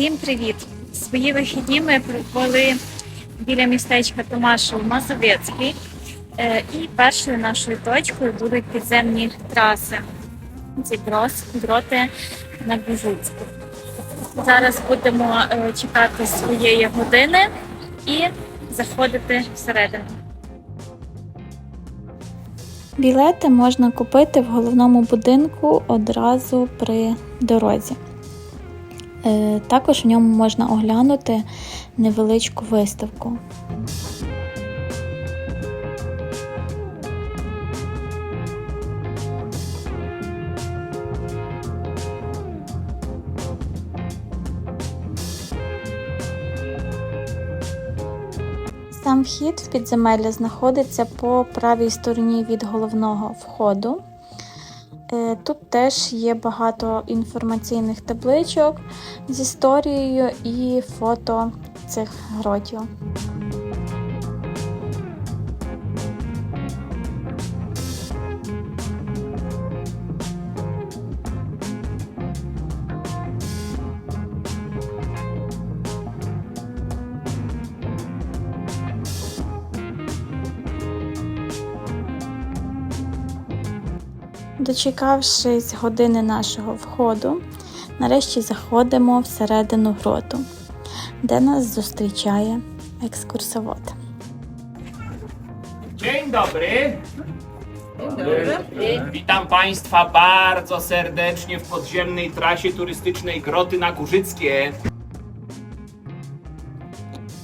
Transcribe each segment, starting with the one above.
Всім привіт! Свої вихідні ми провели біля містечка Томашев Мазовецький. Е, І першою нашою точкою будуть підземні траси. Ці гроти на Біжуцьку. Зараз будемо е, чекати своєї години і заходити всередину. Білети можна купити в головному будинку одразу при дорозі. Е, Також в ньому можна оглянути невеличку виставку. Сам вхід в підземелля знаходиться по правій стороні від головного входу. Е, Тут теж є багато інформаційних табличок з історією і фото цих гротів. Дочекавшись години нашого входу, нарешті заходимо всередину гроту, де нас зустрічає екскурсовод. Dzień dobry. Witam Państwa bardzo serdecznie w podziemnej trasie turystycznej Groty na Górzyckie.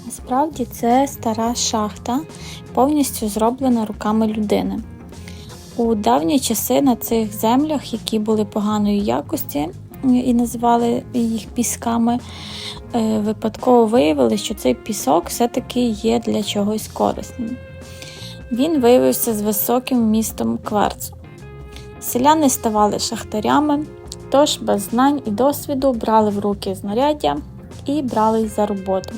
Насправді це стара шахта, повністю зроблена руками людини. У давні часи на цих землях, які були поганої якості і називали їх пісками, е, випадково виявили, що цей пісок все-таки є для чогось корисним. Він виявився з високим вмістом кварцу. Селяни ставали шахтарями, тож без знань і досвіду брали в руки знаряддя і брались за роботу.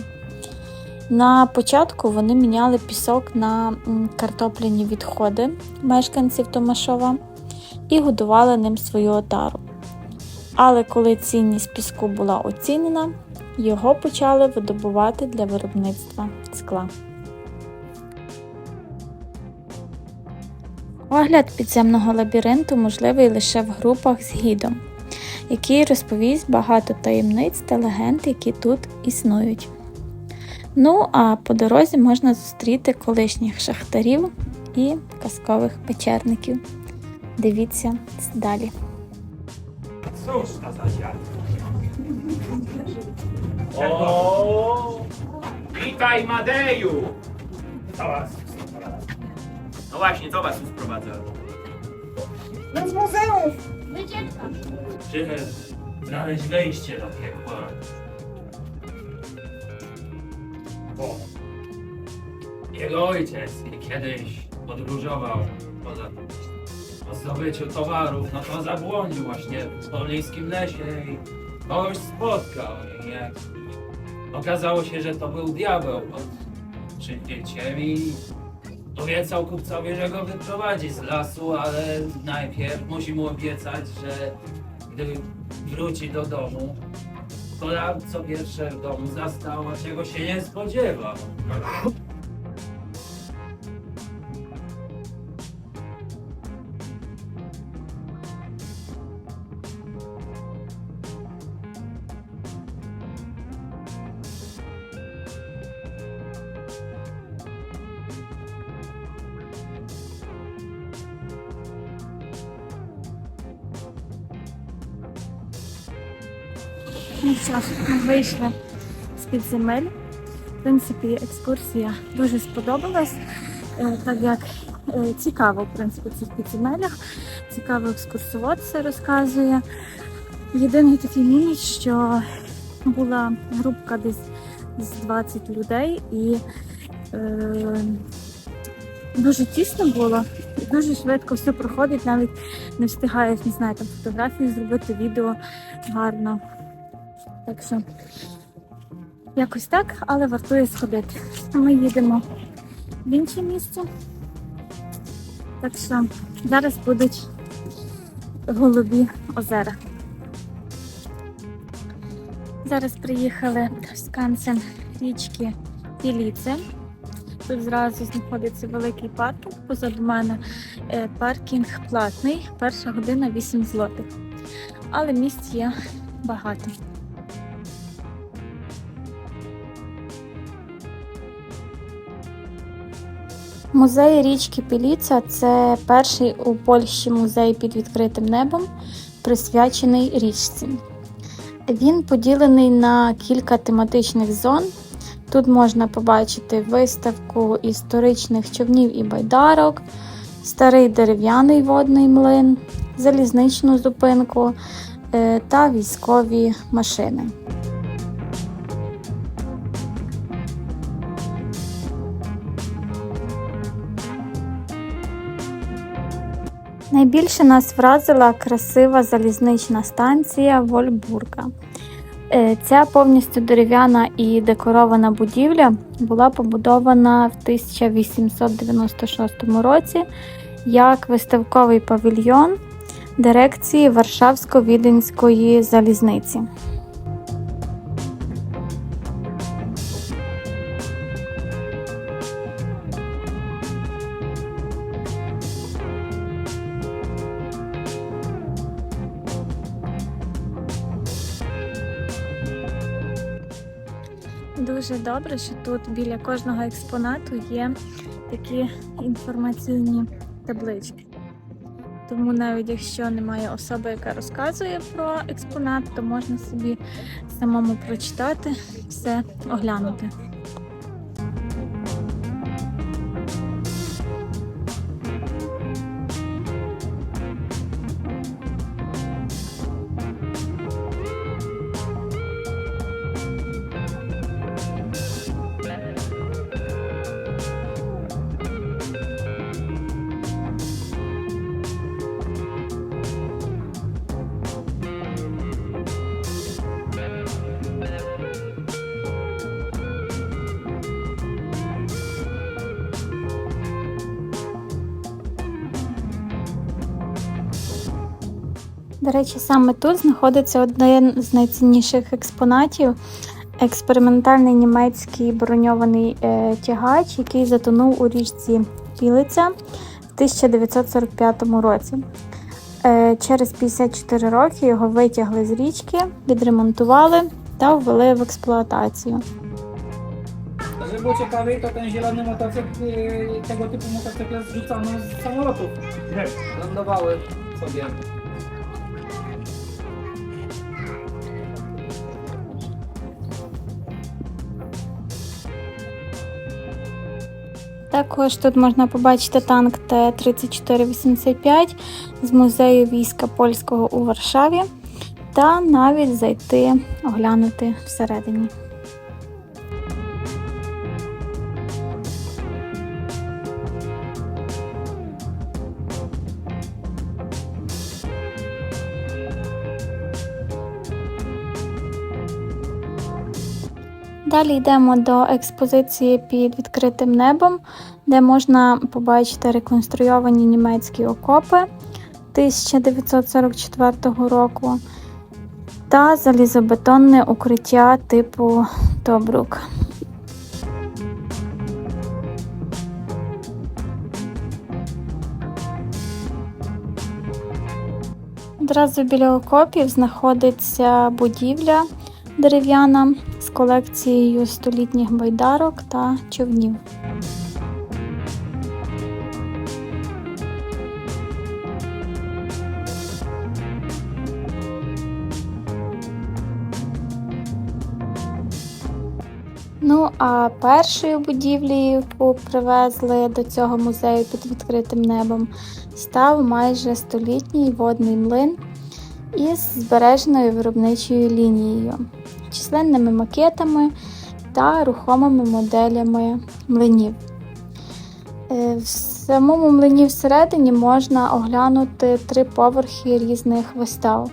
На початку вони міняли пісок на картопляні відходи мешканців Томашова і годували ним свою отару. Але коли цінність піску була оцінена, його почали видобувати для виробництва скла. Огляд підземного лабіринту можливий лише в групах з гідом, який розповість багато таємниць та легенд, які тут існують. Ну, а по дорозі можна зустріти колишніх шахтарів і казкових печерників. Дивіться далі. Witaj Madeju! Co was sprowadza? No właśnie, co was tu sprowadza? No z muzeum! Czy znaleźć wejście do piekła? O, Jego ojciec kiedyś podróżował po, za- po zdobyciu towarów, no to zabłądził właśnie w poblińskim lesie i kogoś spotkał. I jak okazało się, że to był diabeł pod przykryciem i obiecał kupcowi, że go wyprowadzi z lasu, ale najpierw musi mu obiecać, że gdy wróci do domu, Solan co pierwsze w domu zastała, czego się nie spodziewał. Ну що ми вийшли з підземель. В принципі, екскурсія дуже сподобалась, е, так як е, цікаво, в принципі, в цих підземеллях. Цікаво екскурсовод все розказує. Єдиний такий мінус, що була групка десь з 20 людей і е, дуже тісно було, дуже швидко все проходить, навіть не встигаєш, не знаю, там фотографії зробити, відео гарно. Так що якось так, але вартує сходити. Ми їдемо в інше місце. Так що зараз будуть голубі озера. Зараз приїхали в скансен річки Піліце. Тут зразу знаходиться великий паркінг. Позаду мене е, паркінг платний. Перша година 8 злотих. Але місць є багато. Музей річки Піліца це перший у Польщі музей під відкритим небом, присвячений річці. Він поділений на кілька тематичних зон. Тут можна побачити виставку історичних човнів і байдарок, старий дерев'яний водний млин, залізничну зупинку е, та військові машини. Найбільше нас вразила красива залізнична станція Вольбурга. Е, Ця повністю дерев'яна і декорована будівля була побудована в 1896 році як виставковий павільйон дирекції Варшавсько-Віденської залізниці. Дуже добре, що тут біля кожного експонату є такі інформаційні таблички. Тому навіть якщо немає особи, яка розказує про експонат, то можна собі самому прочитати, все оглянути. До речі, саме тут знаходиться один з найцінніших експонатів експериментальний німецький броньований е, тягач, який затонув у річці Пілиця в 1945 році. Е, через 54 роки його витягли з річки, відремонтували та ввели в експлуатацію. Żeby było ciekawiej, to ten zielony motocykl, tego typu motocykle zrzucano z samolotów. Lądowały sobie. Також тут можна побачити танк Т-3485 з музею війська польського у Варшаві та навіть зайти оглянути всередині. Далі йдемо до експозиції під відкритим небом, де можна побачити реконструйовані німецькі окопи 1944 року та залізобетонне укриття типу Тобрук. Одразу біля окопів знаходиться будівля дерев'яна з колекцією столітніх байдарок та човнів. Ну, а першою будівлею, яку привезли до цього музею під відкритим небом, став майже столітній водний млин із збереженою виробничою лінією, численними макетами та рухомими моделями млинів. Е, В самому млині всередині можна оглянути три поверхи різних вистав.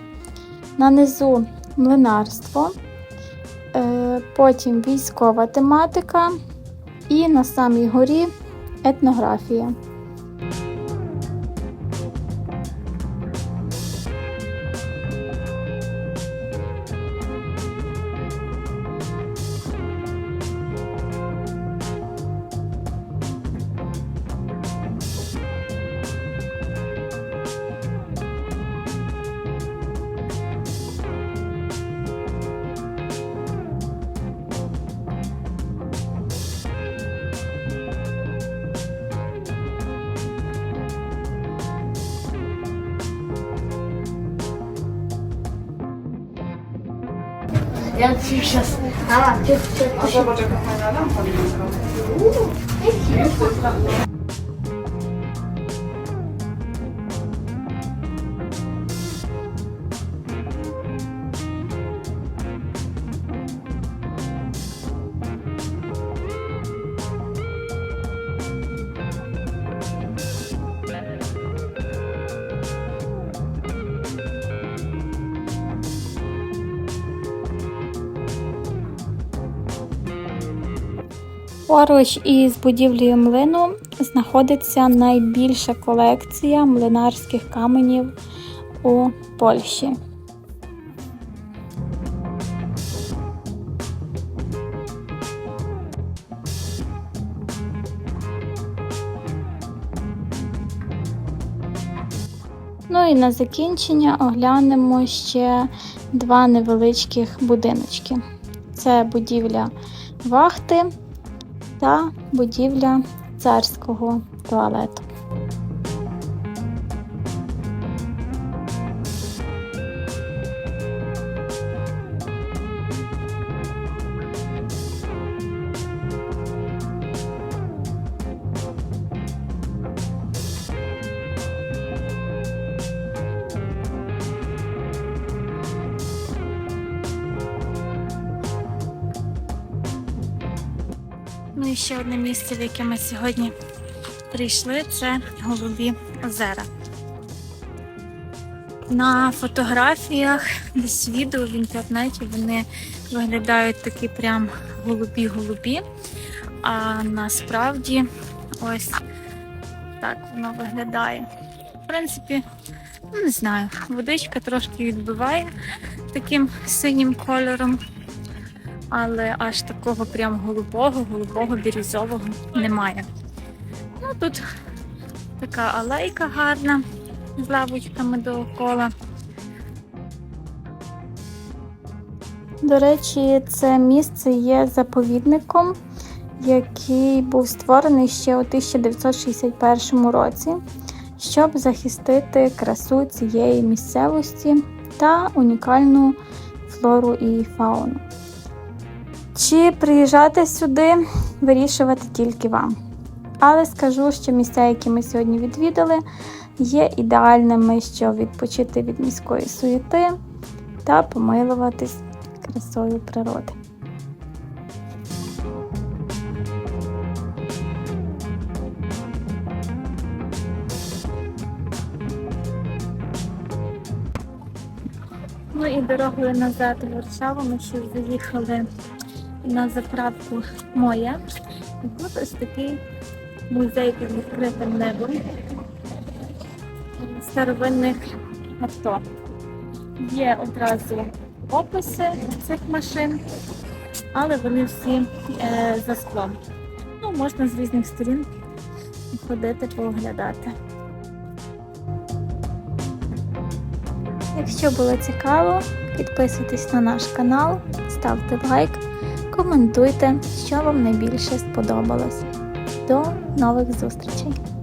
На низу млинарство, потім військова тематика і на самій горі етнографія. Ja ci się stała dziewczyna. A zobacz, jaka fajna lampa. Поруч із будівлею млину знаходиться найбільша колекція млинарських каменів у Польщі. Ну і на закінчення оглянемо ще два невеличких будиночки. Це будівля вахти та будівля царського туалету. Ще одне місце, в яке ми сьогодні прийшли, це Голубі озера. На фотографіях, десь відео в інтернеті вони виглядають такі прям голубі-голубі. А насправді ось так воно виглядає. В принципі, ну не знаю, водичка трошки відбиває таким синім кольором але аж такого прям голубого, голубого, бірюзового немає. Ну тут така алейка гарна з лавочками довкола. До речі, це місце є заповідником, який був створений ще у 1961 році, щоб захистити красу цієї місцевості та унікальну флору і фауну. Чи приїжджати сюди, вирішувати тільки вам. Але скажу, що місця, які ми сьогодні відвідали, є ідеальними, щоб відпочити від міської суєти та помилуватись красою природи. Ну і дорогою назад у Варшаву ми ще заїхали на заправку моя. Тут ось такий музей під відкритим небом старовинних авто. Є одразу описи цих машин, але вони всі е, за склом. Ну, можна з різних сторін ходити, пооглядати. Якщо було цікаво, підписуйтесь на наш канал, ставте лайк, коментуйте, що вам найбільше сподобалось. До нових зустрічей!